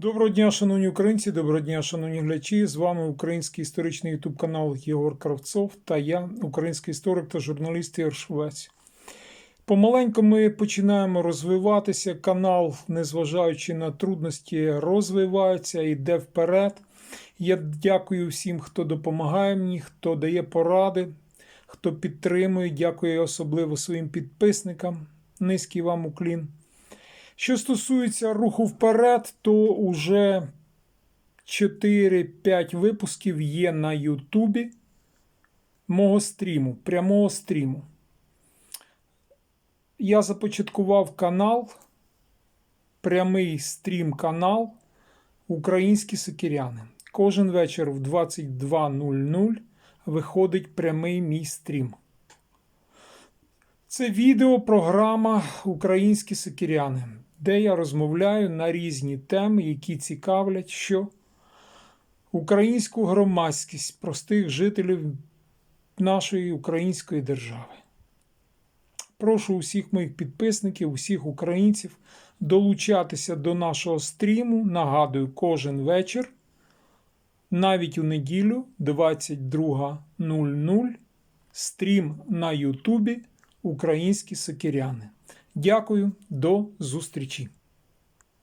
Доброго дня, шановні українці, доброго дня, шановні глядачі. З вами український історичний ютуб канал Єгор Кравцов та я, український історик та журналіст Ігор Швець. Помаленьку ми починаємо розвиватися. Канал, незважаючи на трудності, розвивається, йде вперед. Я дякую всім, хто допомагає мені, хто дає поради, хто підтримує. Дякую особливо своїм підписникам. Низький вам уклін. Що стосується руху вперед, то уже 4-5 випусків є на Ютубі мого стріму, прямого стріму. Я започаткував канал, прямий стрім канал Українські сокиряни. Кожен вечір в 22.00 виходить прямий мій стрім. Це відеопрограма Українські сокиряни, де я розмовляю на різні теми, які цікавлять, що українську громадськість простих жителів нашої української держави. Прошу усіх моїх підписників, усіх українців долучатися до нашого стріму. Нагадую, кожен вечір, навіть у неділю, 22.00, стрім на Ютубі Українські сокиряни. Дякую, до зустрічі!